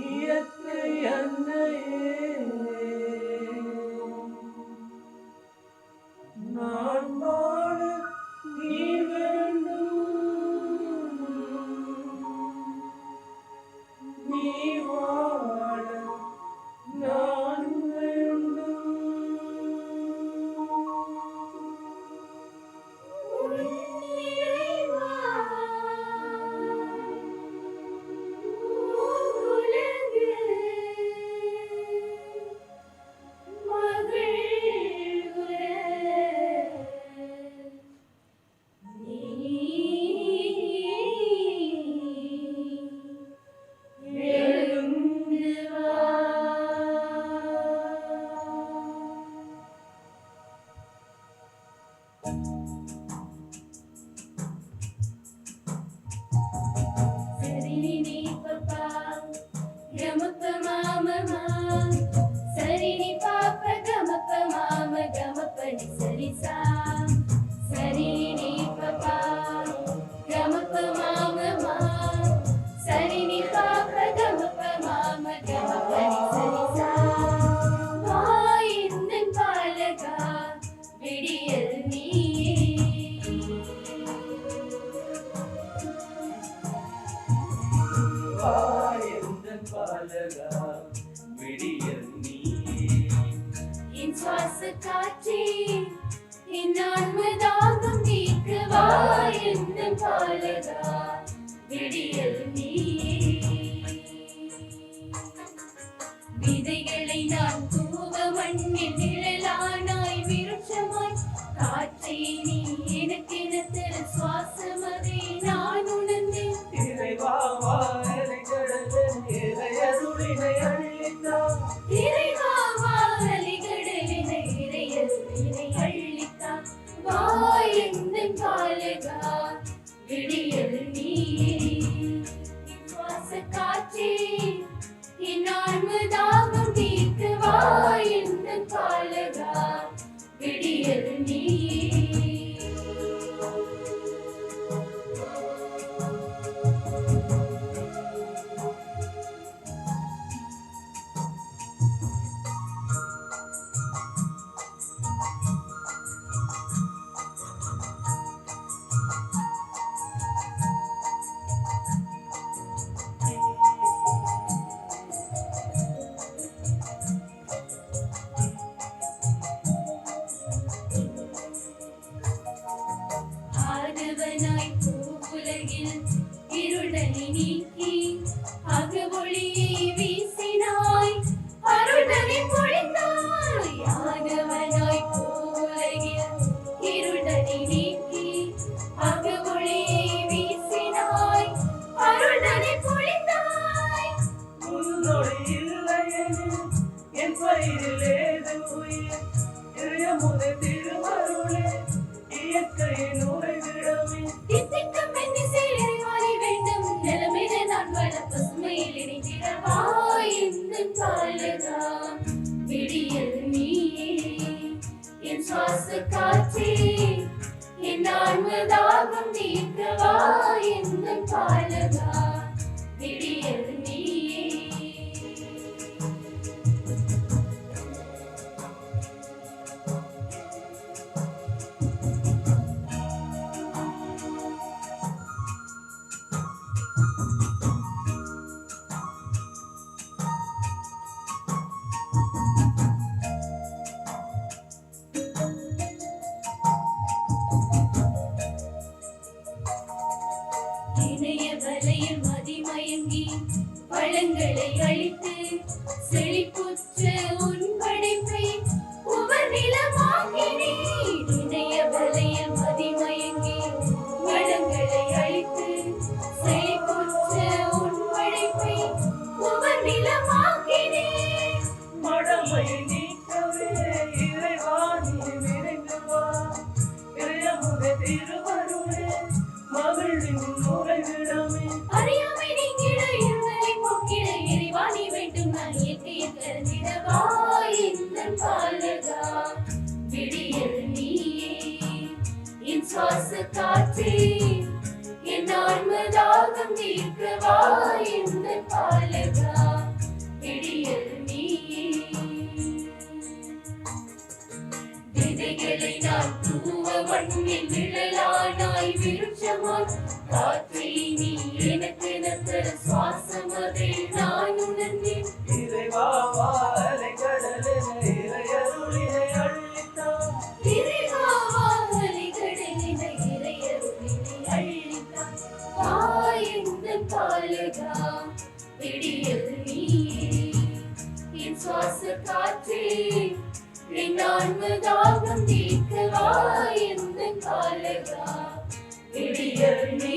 yetmeyenle Mimi, Mimi, சுவாச காற்றே என் ஆன்ம தாகம் நீக்கு வா என்னும் பாலகா. விடியல் விதைகளை நான் தூவ மண்ணின் விடியது நீ சுவாச காற்றே என் தாகம் தீர்த்து வாய. நீக்கி அக ஒளியை வீசினாய். அருள்தனை பொழிந்தாய். ஆகவனாய் போலகில் இயேசு காட்சி என் ஆன்மதாகும் நீக்கவா? என் பாலகா. இணைய வலையில் மதிமயங்கி பழங்களை அழித்து காற்றே என் ஆன்மதாகம் தீர்க்கவா இந்த பாலகா விடியல் நீயே விதைகளை நான் தூவ மண்ணில் நிழலானாய் விருட்சமாய் காற்றை நான்கு தாகம் தீர்க்க வாயெந்தன் பாலகா, விடியல் நீ